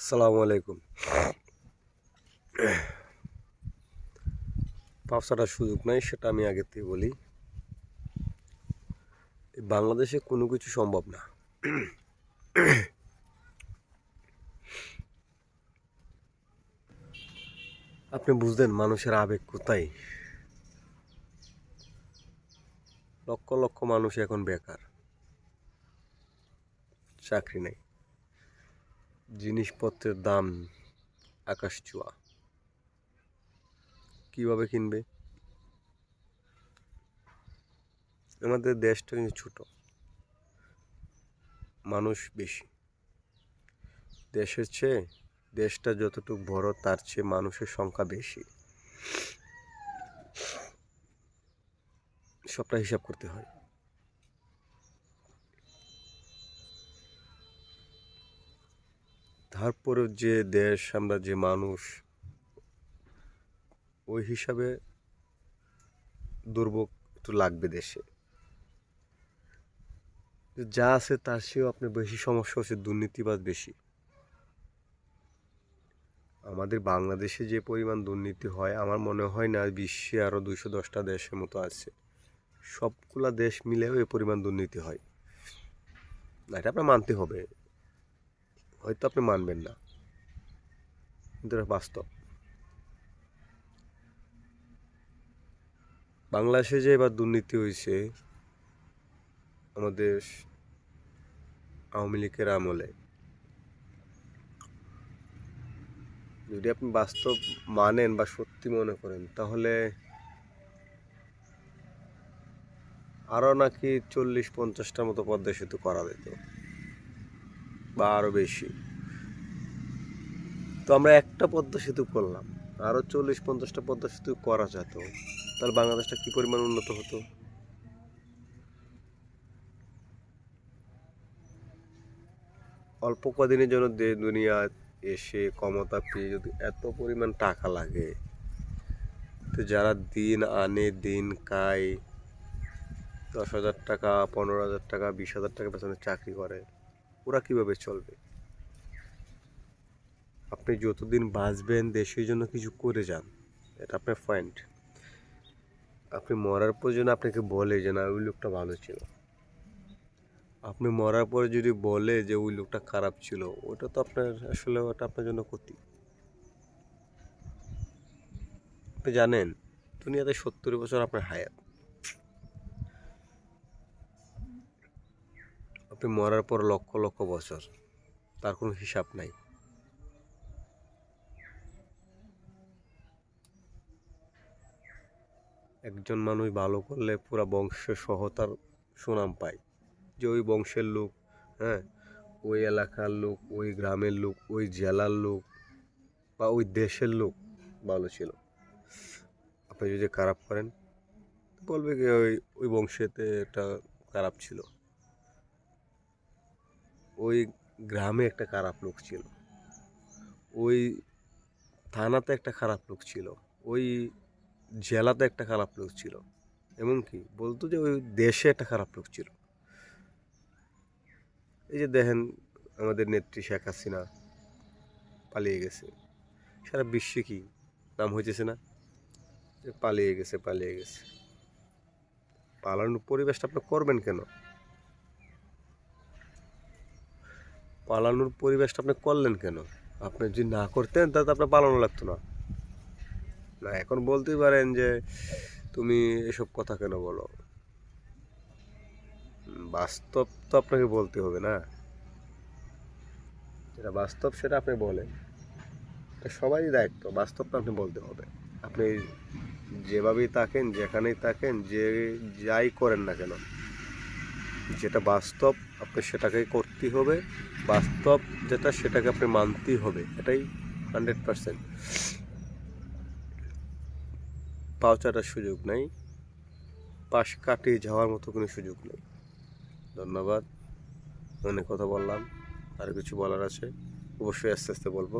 আসসালামু আলাইকুম। ব্যবসাটার সুযোগ নাই, সেটা আমি আগের থেকে বলি। বাংলাদেশে কোনো কিছু সম্ভব না। আপনি বুঝলেন মানুষের আবেগ কোথায়? লক্ষ লক্ষ মানুষ এখন বেকার। চাকরি নেই। জিনিসপত্রের দাম আকাশ ছোঁয়া। কীভাবে কিনবে? আমাদের দেশটা কিন্তু ছোট। মানুষ বেশি। দেশের চেয়ে দেশটা যতটুকু বড়, তার চেয়ে মানুষের সংখ্যা বেশি। সবটা হিসাব করতে হয়। তারপরেও যে দেশ, আমরা যে মানুষ, ওই হিসাবে দুর্ভোগ একটু লাগবে দেশে। যা আছে তার চেয়েও আপনার বেশি সমস্যা হচ্ছে দুর্নীতিবাদ বেশি আমাদের বাংলাদেশে যে পরিমাণ দুর্নীতি হয়, আমার মনে হয় না বিশ্বে আরও দুইশো দশটা দেশের মতো আছে। সবগুলা দেশ মিলেও এ পরিমাণ দুর্নীতি হয়। এটা আপনার মানতে হবে। হয়তো আপনি মানবেন না। কিন্তু এটা বাস্তব। বাংলাদেশে যে এবার দুর্নীতি হয়েছে আমাদের আওয়ামী লীগের আমলে, যদি আপনি বাস্তব মানেন বা সত্যি মনে করেন, তাহলে আরও নাকি চল্লিশ পঞ্চাশটার মতো পদ্মা সেতু করা যেত। বা আরও বেশি। তো আমরা একটা পদ্মা সেতু করলাম। আরও চল্লিশ, পঞ্চাশটা পদ্মা সেতু করা যেত। তাহলে বাংলাদেশটা কী পরিমাণ উন্নত হতো? অল্প কদিনের জন্য দে দুনিয়া এসে ক্ষমতা পেয়ে যদি এত পরিমাণ টাকা লাগে, তো যারা দিন আনে, দিন খায় দশ হাজার টাকা, পনেরো হাজার টাকা, বিশ হাজার টাকা পেছনে চাকরি করে ওরা কীভাবে চলবে? আপনি যতদিন বাঁচবেন, দেশের জন্য কিছু করে যান। এটা আপনার পয়েন্ট আপনি মরার পর যেন আপনাকে বলে যে, না, ওই লোকটা ভালো ছিল। আপনি মরার পরে যদি বলে যে, ওই লোকটা খারাপ ছিল, ওটা তো আপনার আসলে, ওটা আপনার জন্য ক্ষতি। আপনি জানেন, দুনিয়াতে সত্তর বছর আপনার হায়াত। আপনি মরার পর লক্ষ লক্ষ বছর, তার কোনো হিসাব নাই। একজন মানুষ ভালো করলে পুরা বংশ সহ তার সুনাম পায়। যে ওই বংশের লোক হ্যাঁ ওই এলাকার লোক, ওই গ্রামের লোক, ওই জেলার লোক বা ওই দেশের লোক ভালো ছিল। আপনি যদি খারাপ করেন, বলবে কি ওই ওই বংশেতে এটা খারাপ ছিল। ওই গ্রামে একটা খারাপ লোক ছিল। ওই থানাতে একটা খারাপ লোক ছিল। ওই জেলাতে একটা খারাপ লোক ছিল। এমনকি বলতো যে ওই দেশে একটা খারাপ লোক ছিল। এই যে দেখেন, আমাদের নেত্রী শেখ হাসিনা পালিয়ে গেছে। সারা বিশ্বে কি নাম হইতেছে না? যে পালিয়ে গেছে পালিয়ে গেছে। পালানোর পরিবেশটা আপনি করবেন কেন? পালানোর পরিবেশটা আপনি করলেন কেন? আপনি যদি না করতেন, তাহলে আপনার পালানো লাগতো না। না, এখন বলতেই পারেন যে, তুমি এসব কথা কেন বলো? বাস্তব তো আপনাকে বলতে হবে না। যেটা বাস্তব সেটা আপনি বলেন। এটা সবারই দায়িত্ব বাস্তবটা আপনি বলতে হবে। আপনি যেভাবেই থাকেন, যেখানেই থাকেন, যে যাই করেন না কেন যেটা বাস্তব আপনি সেটাকেই করতেই হবে, বাস্তব যেটা সেটাকে আপনি মানতেই হবে, এটাই হান্ড্রেড পারসেন্ট পাওচাটার সুযোগ নেই, পাশ কাটিয়ে যাওয়ার মতো কোনো সুযোগ নেই। ধন্যবাদ, অনেক কথা বললাম, আর কিছু বলার আছে, অবশ্যই আস্তে আস্তে বলব।